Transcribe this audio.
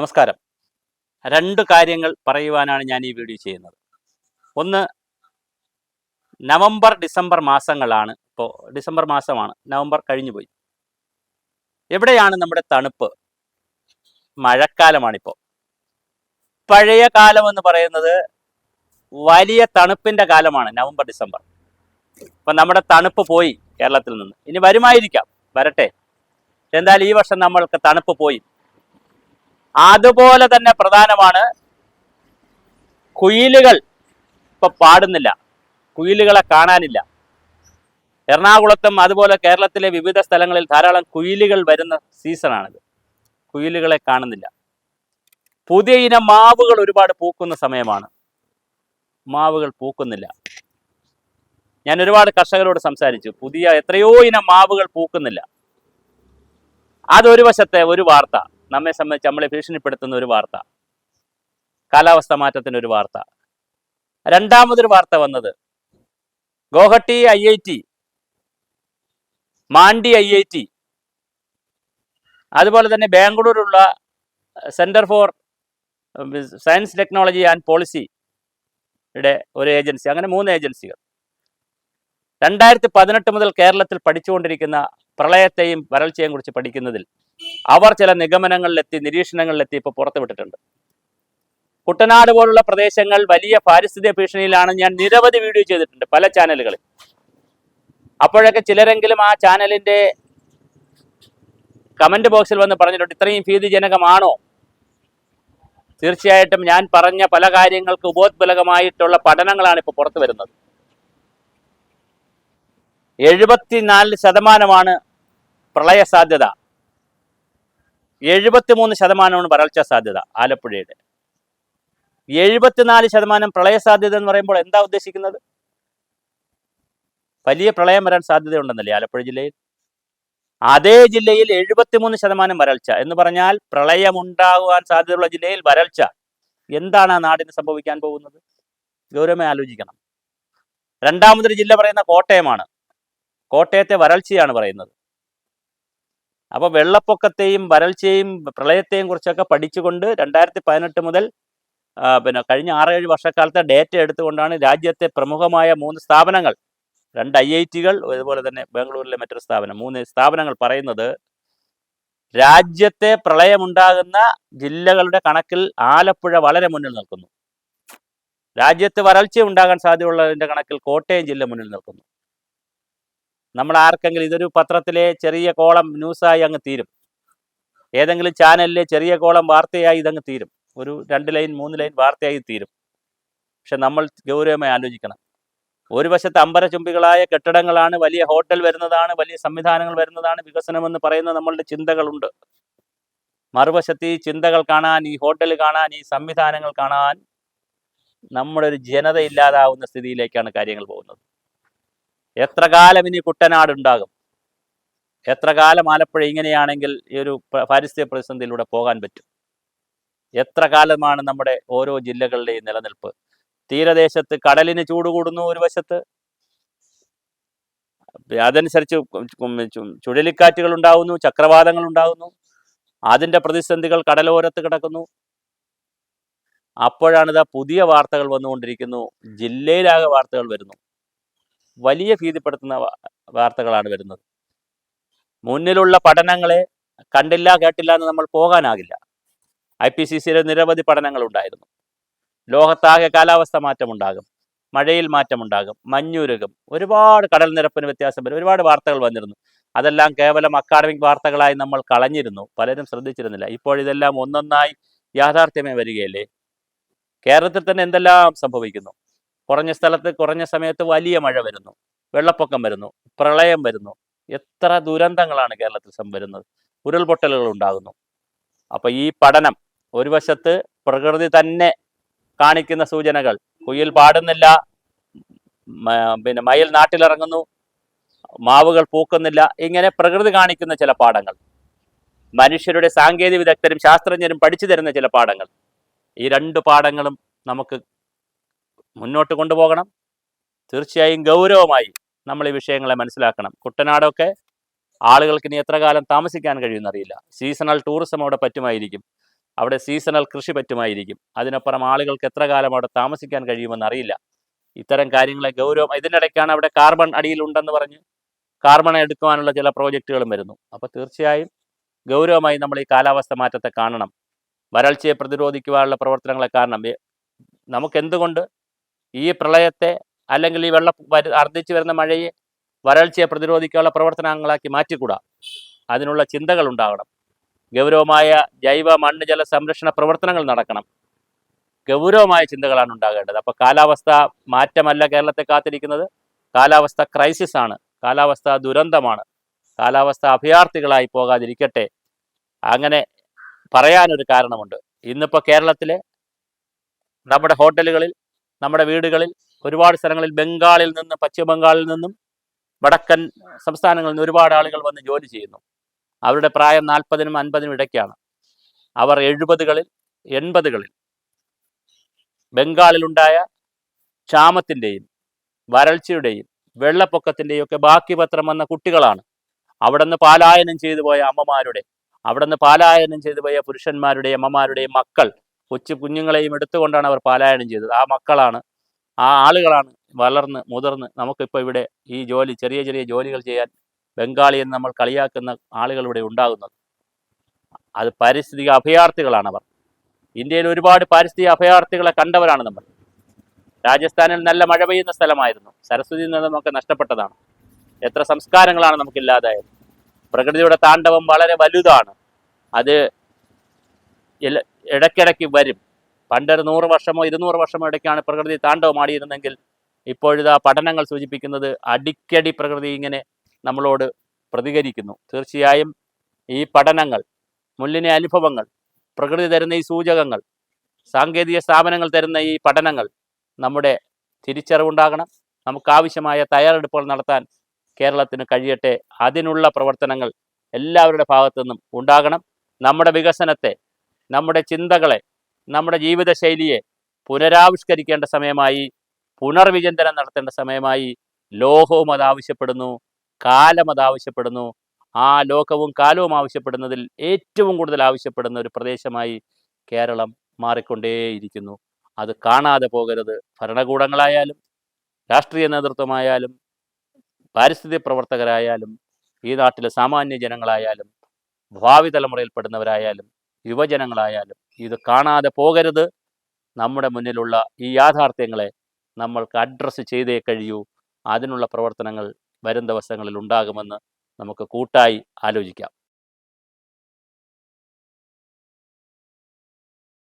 നമസ്കാരം. രണ്ട് കാര്യങ്ങൾ പറയുവാനാണ് ഞാൻ ഈ വീഡിയോ ചെയ്യുന്നത്. ഒന്ന് നവംബർ ഡിസംബർ മാസങ്ങളാണ്. ഇപ്പോൾ ഡിസംബർ മാസമാണ്. നവംബർ കഴിഞ്ഞു പോയി എവിടെയാണ് നമ്മുടെ തണുപ്പ്? മഴക്കാലമാണിപ്പോൾ പഴയ കാലം എന്ന് പറയുന്നത് വലിയ തണുപ്പിന്റെ കാലമാണ് നവംബർ ഡിസംബർ. ഇപ്പം നമ്മുടെ തണുപ്പ് പോയി കേരളത്തിൽ നിന്ന്. ഇനി വരുമായിരിക്കാം. വരട്ടെ. എന്തായാലും ഈ വർഷം നമ്മൾക്ക് തണുപ്പ് പോയി. അതുപോലെ തന്നെ പ്രധാനമാണ് കുയിലുകൾ ഇപ്പൊ പാടുന്നില്ല. കുയിലുകളെ കാണാനില്ല. എറണാകുളത്തും അതുപോലെ കേരളത്തിലെ വിവിധ സ്ഥലങ്ങളിൽ ധാരാളം കുയിലുകൾ വരുന്ന സീസണാണിത്. കുയിലുകളെ കാണുന്നില്ല. പുതിയ ഇനം മാവുകൾ ഒരുപാട് പൂക്കുന്ന സമയമാണ്. മാവുകൾ പൂക്കുന്നില്ല. ഞാൻ ഒരുപാട് കർഷകരോട് സംസാരിച്ചു. പുതിയ എത്രയോ ഇനം മാവുകൾ പൂക്കുന്നില്ല. അതൊരു വശത്തെ ഒരു വാർത്ത. നമ്മെ സംബന്ധിച്ച് നമ്മളെ ഭീഷണിപ്പെടുത്തുന്ന ഒരു വാർത്ത. കാലാവസ്ഥ മാറ്റത്തിന്റെ ഒരു വാർത്ത. രണ്ടാമതൊരു വാർത്ത വന്നത്. Guwahati I I T Mandi I I T അതുപോലെ തന്നെ ബാംഗ്ലൂരുള്ള centre for science technology and പോളിസിയുടെ ഒരു ഏജൻസി അങ്ങനെ മൂന്ന് ഏജൻസികൾ. രണ്ടായിരത്തി പതിനെട്ട് മുതൽ കേരളത്തിൽ പഠിച്ചുകൊണ്ടിരിക്കുന്ന പ്രളയത്തെയും വരൾച്ചയെയും കുറിച്ച് പഠിക്കുന്നതിൽ അവർ ചില നിഗമനങ്ങളിലെത്തി നിരീക്ഷണങ്ങളിലെത്തി ഇപ്പോൾ പുറത്തുവിട്ടിട്ടുണ്ട് കുട്ടനാട് പോലുള്ള പ്രദേശങ്ങൾ വലിയ പാരിസ്ഥിതിക ഭീഷണിയിലാണ് ഞാൻ നിരവധി വീഡിയോ ചെയ്തിട്ടുണ്ട് പല ചാനലുകളിൽ. അപ്പോഴൊക്കെ ചിലരെങ്കിലും ആ ചാനലിന്റെ കമന്റ് ബോക്സിൽ വന്ന് പറഞ്ഞിട്ടുണ്ട് ഇത്രയും ഭീതിജനകമാണോ? തീർച്ചയായിട്ടും ഞാൻ പറഞ്ഞ പല കാര്യങ്ങൾക്ക് ഉപോത്ബലകമായിട്ടുള്ള പഠനങ്ങളാണ് ഇപ്പോൾ പുറത്തു വരുന്നത്. എഴുപത്തിനാല് ശതമാനമാണ് പ്രളയ സാധ്യത എഴുപത്തിമൂന്ന് ശതമാനമാണ് വരൾച്ച സാധ്യത ആലപ്പുഴയുടെ. എഴുപത്തിനാല് ശതമാനം പ്രളയ സാധ്യത എന്ന് പറയുമ്പോൾ എന്താ ഉദ്ദേശിക്കുന്നത്? വലിയ പ്രളയം വരാൻ സാധ്യതയുണ്ടെന്നല്ലേ ആലപ്പുഴ ജില്ലയിൽ? അതേ ജില്ലയിൽ എഴുപത്തിമൂന്ന് ശതമാനം വരൾച്ച എന്ന് പറഞ്ഞാൽ പ്രളയമുണ്ടാകുവാൻ സാധ്യതയുള്ള ജില്ലയിൽ വരൾച്ച. എന്താണ് ആ നാടിന് സംഭവിക്കാൻ പോകുന്നത്? ഗൗരവമായി ആലോചിക്കണം. രണ്ടാമതൊരു ജില്ല പറയുന്ന കോട്ടയമാണ്. കോട്ടയത്തെ വരൾച്ചയാണ് പറയുന്നത്. അപ്പൊ വെള്ളപ്പൊക്കത്തെയും വരൾച്ചയെയും പ്രളയത്തെയും കുറിച്ചൊക്കെ പഠിച്ചുകൊണ്ട് രണ്ടായിരത്തി പതിനെട്ട് മുതൽ പിന്നെ കഴിഞ്ഞ ആറേഴ് വർഷക്കാലത്തെ ഡേറ്റ എടുത്തുകൊണ്ടാണ് രാജ്യത്തെ പ്രമുഖമായ മൂന്ന് സ്ഥാപനങ്ങൾ രണ്ട് ഐ ഐ ടികൾ അതുപോലെ തന്നെ ബാംഗ്ലൂരിലെ മറ്റൊരു സ്ഥാപനം മൂന്ന് സ്ഥാപനങ്ങൾ പറയുന്നത്. രാജ്യത്തെ പ്രളയമുണ്ടാകുന്ന ജില്ലകളുടെ കണക്കിൽ ആലപ്പുഴ വളരെ മുന്നിൽ നിൽക്കുന്നു. രാജ്യത്ത് വരൾച്ച ഉണ്ടാകാൻ സാധ്യതയുള്ളതിന്റെ കണക്കിൽ കോട്ടയം ജില്ല മുന്നിൽ നിൽക്കുന്നു. നമ്മൾ ആർക്കെങ്കിലും ഇതൊരു പത്രത്തിലെ ചെറിയ കോളം ന്യൂസായി അങ്ങ് തീരും. ഏതെങ്കിലും ചാനലിലെ ചെറിയ കോളം വാർത്തയായി ഇതങ്ങ് തീരും. ഒരു രണ്ട് ലൈൻ മൂന്ന് ലൈൻ വാർത്തയായി തീരും. പക്ഷെ നമ്മൾ ഗൗരവമായി ആലോചിക്കണം. ഒരു വശത്ത് അമ്പരചുംബികളായ കെട്ടിടങ്ങളാണ് വലിയ ഹോട്ടൽ വരുന്നതാണ് വലിയ സംവിധാനങ്ങൾ വരുന്നതാണ് വികസനമെന്ന് പറയുന്ന നമ്മളുടെ ചിന്തകളുണ്ട്. മറുവശത്ത് ഈ ചിന്തകൾ കാണാൻ ഈ ഹോട്ടൽ കാണാൻ ഈ സംവിധാനങ്ങൾ കാണാൻ നമ്മുടെ ഒരു ജനത ഇല്ലാതാവുന്ന സ്ഥിതിയിലേക്കാണ് കാര്യങ്ങൾ പോകുന്നത്. എത്ര കാലം ഇനി കുട്ടനാട് ഉണ്ടാകും എത്ര കാലം ആലപ്പുഴ ഇങ്ങനെയാണെങ്കിൽ ഈ ഒരു പാരിസ്ഥിതിക പ്രതിസന്ധിയിലൂടെ പോകാൻ പറ്റും? എത്ര കാലമാണ് നമ്മുടെ ഓരോ ജില്ലകളുടെയും നിലനിൽപ്പ്? തീരദേശത്ത് കടലിന് ചൂട് കൂടുന്നു ഒരു വശത്ത്. അതനുസരിച്ച് ചുഴലിക്കാറ്റുകൾ ഉണ്ടാകുന്നു ചക്രവാതങ്ങൾ ഉണ്ടാകുന്നു അതിന്റെ പ്രതിസന്ധികൾ കടലോരത്ത് കിടക്കുന്നു. അപ്പോഴാണിതാ പുതിയ വാർത്തകൾ വന്നുകൊണ്ടിരിക്കുന്നു. ജില്ലയിലാകെ വാർത്തകൾ വരുന്നു. വലിയ ഭീതിപ്പെടുത്തുന്ന വാർത്തകളാണ് വരുന്നത്. മുന്നിലുള്ള പഠനങ്ങളെ കണ്ടില്ല കേട്ടില്ല എന്ന് നമ്മൾ പോകാനാകില്ല. ഐ പി സി സിയിലെ നിരവധി പഠനങ്ങൾ ഉണ്ടായിരുന്നു ലോകത്താകെ കാലാവസ്ഥ മാറ്റമുണ്ടാകും. മഴയിൽ മാറ്റമുണ്ടാകും. മഞ്ഞുരുകും. ഒരുപാട് കടൽ നിരപ്പിന് വ്യത്യാസം വരും. ഒരുപാട് വാർത്തകൾ വന്നിരുന്നു. അതെല്ലാം കേവലം അക്കാഡമിക് വാർത്തകളായി നമ്മൾ കളഞ്ഞിരുന്നു. പലരും ശ്രദ്ധിച്ചിരുന്നില്ല. ഇപ്പോൾ ഇതെല്ലാം ഒന്നൊന്നായി യാഥാർത്ഥ്യമേ വരികയല്ലേ? കേരളത്തിൽ തന്നെ എന്തെല്ലാം സംഭവിക്കുന്നു? കുറഞ്ഞ സ്ഥലത്ത് കുറഞ്ഞ സമയത്ത് വലിയ മഴ വരുന്നു. വെള്ളപ്പൊക്കം വരുന്നു. പ്രളയം വരുന്നു. എത്ര ദുരന്തങ്ങളാണ് കേരളത്തിൽ സംഭരുന്നത് ഉരുൾപൊട്ടലുകൾ ഉണ്ടാകുന്നു. അപ്പൊ ഈ പഠനം ഒരു വശത്ത് പ്രകൃതി തന്നെ കാണിക്കുന്ന സൂചനകൾ. കുയിൽ പാടുന്നില്ല. പിന്നെ മയിൽ നാട്ടിലിറങ്ങുന്നു. മാവുകൾ പൂക്കുന്നില്ല. ഇങ്ങനെ പ്രകൃതി കാണിക്കുന്ന ചില പാഠങ്ങൾ. മനുഷ്യരുടെ സാങ്കേതിക വിദഗ്ധരും ശാസ്ത്രജ്ഞരും പഠിച്ചു തരുന്ന ചില പാഠങ്ങൾ. ഈ രണ്ട് പാഠങ്ങളും നമുക്ക് മുന്നോട്ട് കൊണ്ടുപോകണം. തീർച്ചയായും ഗൗരവമായി നമ്മൾ ഈ വിഷയങ്ങളെ മനസ്സിലാക്കണം. കുട്ടനാടൊക്കെ ആളുകൾക്ക് ഇനി എത്ര കാലം താമസിക്കാൻ കഴിയുമെന്നറിയില്ല. സീസണൽ ടൂറിസം അവിടെ പറ്റുമായിരിക്കും. അവിടെ സീസണൽ കൃഷി പറ്റുമായിരിക്കും. അതിനപ്പുറം ആളുകൾക്ക് എത്ര കാലം അവിടെ താമസിക്കാൻ കഴിയുമെന്നറിയില്ല. ഇത്തരം കാര്യങ്ങളെ ഗൗരവം ഇതിനിടയ്ക്കാണ് അവിടെ കാർബൺ അടിയിലുണ്ടെന്ന് പറഞ്ഞ് കാർബൺ എടുക്കുവാനുള്ള ചില പ്രോജക്റ്റുകളും വരുന്നു. അപ്പോൾ തീർച്ചയായും ഗൗരവമായി നമ്മൾ ഈ കാലാവസ്ഥ മാറ്റത്തെ കാണണം. വരൾച്ചയെ പ്രതിരോധിക്കുവാനുള്ള പ്രവർത്തനങ്ങളെ കാരണം നമുക്ക് നമുക്കെന്തുകൊണ്ട് ഈ പ്രളയത്തെ അല്ലെങ്കിൽ ഈ വെള്ളം വർദ്ധിച്ചു വരുന്ന മഴയെ വരൾച്ചയെ പ്രതിരോധിക്കാനുള്ള പ്രവർത്തനങ്ങളാക്കി മാറ്റിക്കൂടാ. അതിനുള്ള ചിന്തകൾ ഉണ്ടാകണം. ഗൗരവമായ ജൈവ മണ്ണ് ജല സംരക്ഷണ പ്രവർത്തനങ്ങൾ നടക്കണം. ഗൗരവമായ ചിന്തകളാണ് ഉണ്ടാകേണ്ടത്. അപ്പോൾ കാലാവസ്ഥ മാറ്റമല്ല കേരളത്തെ കാത്തിരിക്കുന്നത്. കാലാവസ്ഥ ക്രൈസിസ് ആണ്. കാലാവസ്ഥ ദുരന്തമാണ്. കാലാവസ്ഥ അഭയാർത്ഥികളായി പോകാതിരിക്കട്ടെ. അങ്ങനെ പറയാനൊരു കാരണമുണ്ട്. ഇന്നിപ്പോൾ കേരളത്തിലെ നമ്മുടെ ഹോട്ടലുകളിൽ നമ്മുടെ വീടുകളിൽ ഒരുപാട് സ്ഥലങ്ങളിൽ ബംഗാളിൽ നിന്ന് പശ്ചിമ ബംഗാളിൽ നിന്നും വടക്കൻ സംസ്ഥാനങ്ങളിൽ നിന്ന് ഒരുപാട് ആളുകൾ വന്ന് ജോലി ചെയ്യുന്നു. അവരുടെ പ്രായം നാൽപ്പതിനും അൻപതിനും ഇടയ്ക്കാണ്. അവർ എഴുപതുകളിൽ എൺപതുകളിൽ ബംഗാളിലുണ്ടായ ക്ഷാമത്തിന്റെയും വരൾച്ചയുടെയും വെള്ളപ്പൊക്കത്തിന്റെയും ഒക്കെ ബാക്കി പത്രം വന്ന കുട്ടികളാണ്. അവിടെ നിന്ന് പാലായനം ചെയ്തു പോയ അമ്മമാരുടെ അവിടെ നിന്ന് പാലായനം ചെയ്തു പോയ പുരുഷന്മാരുടെയും അമ്മമാരുടെയും മക്കൾ കൊച്ചു കുഞ്ഞുങ്ങളെയും എടുത്തുകൊണ്ടാണ് അവർ പാലായനം ചെയ്തത്. ആ മക്കളാണ് ആ ആളുകളാണ് വളർന്ന് മുതിർന്ന് നമുക്കിപ്പോൾ ഇവിടെ ഈ ജോലി ചെറിയ ചെറിയ ജോലികൾ ചെയ്യാൻ ബംഗാളി എന്ന് നമ്മൾ കളിയാക്കുന്ന ആളുകൾ ഇവിടെ ഉണ്ടാകുന്നത്. അത് പാരിസ്ഥിതിക അഭയാർത്ഥികളാണ് അവർ. ഇന്ത്യയിൽ ഒരുപാട് പാരിസ്ഥിതിക അഭയാർത്ഥികളെ കണ്ടവരാണ് നമ്മൾ. രാജസ്ഥാനിൽ നല്ല മഴ പെയ്യുന്ന സ്ഥലമായിരുന്നു. സരസ്വതി നിന്ന് നമുക്ക് നഷ്ടപ്പെട്ടതാണ്. എത്ര സംസ്കാരങ്ങളാണ് നമുക്കില്ലാതായത്. പ്രകൃതിയുടെ താണ്ഡവം വളരെ വലുതാണ്. അത് ഇടയ്ക്കിടയ്ക്ക് വരും. പണ്ടൊരു നൂറ് വർഷമോ ഇരുന്നൂറ് വർഷമോ ഇടയ്ക്കാണ് പ്രകൃതി താണ്ഡവം ആടിയിരുന്നെങ്കിൽ ഇപ്പോഴിതാ പഠനങ്ങൾ സൂചിപ്പിക്കുന്നത് അടിക്കടി പ്രകൃതി ഇങ്ങനെ നമ്മളോട് പ്രതികരിക്കുന്നു. തീർച്ചയായും ഈ പഠനങ്ങൾ മുല്ലിനെ അനുഭവങ്ങൾ പ്രകൃതി തരുന്ന ഈ സൂചകങ്ങൾ സാങ്കേതിക സ്ഥാപനങ്ങൾ തരുന്ന ഈ പഠനങ്ങൾ നമ്മുടെ തിരിച്ചറിവുണ്ടാകണം. നമുക്കാവശ്യമായ തയ്യാറെടുപ്പുകൾ നടത്താൻ കേരളത്തിന് കഴിയട്ടെ. അതിനുള്ള പ്രവർത്തനങ്ങൾ എല്ലാവരുടെ ഭാഗത്തു നിന്നും ഉണ്ടാകണം. നമ്മുടെ വികസനത്തെ നമ്മുടെ ചിന്തകളെ നമ്മുടെ ജീവിതശൈലിയെ പുനരാവിഷ്കരിക്കേണ്ട സമയമായി പുനർവിചിന്തനം നടത്തേണ്ട സമയമായി ലോകവും അത് ആവശ്യപ്പെടുന്നു കാലം അത് ആവശ്യപ്പെടുന്നു. ആ ലോകവും കാലവും ആവശ്യപ്പെടുന്നതിൽ ഏറ്റവും കൂടുതൽ ആവശ്യപ്പെടുന്ന ഒരു പ്രദേശമായി കേരളം മാറിക്കൊണ്ടേയിരിക്കുന്നു. അത് കാണാതെ പോകരുത്. ഭരണകൂടങ്ങളായാലും രാഷ്ട്രീയ നേതൃത്വമായാലും പാരിസ്ഥിതിക പ്രവർത്തകരായാലും ഈ നാട്ടിലെ സാമാന്യ ജനങ്ങളായാലും ഭാവി തലമുറയിൽപ്പെടുന്നവരായാലും യുവജനങ്ങളായാലും ഇത് കാണാതെ പോകരുത്. നമ്മുടെ മുന്നിലുള്ള ഈ യാഥാർത്ഥ്യങ്ങളെ നമ്മൾക്ക് അഡ്രസ്സ് ചെയ്തേ കഴിയൂ. അതിനുള്ള പ്രവർത്തനങ്ങൾ വരും ദിവസങ്ങളിൽ ഉണ്ടാകുമെന്ന് നമുക്ക് കൂട്ടായി ആലോചിക്കാം.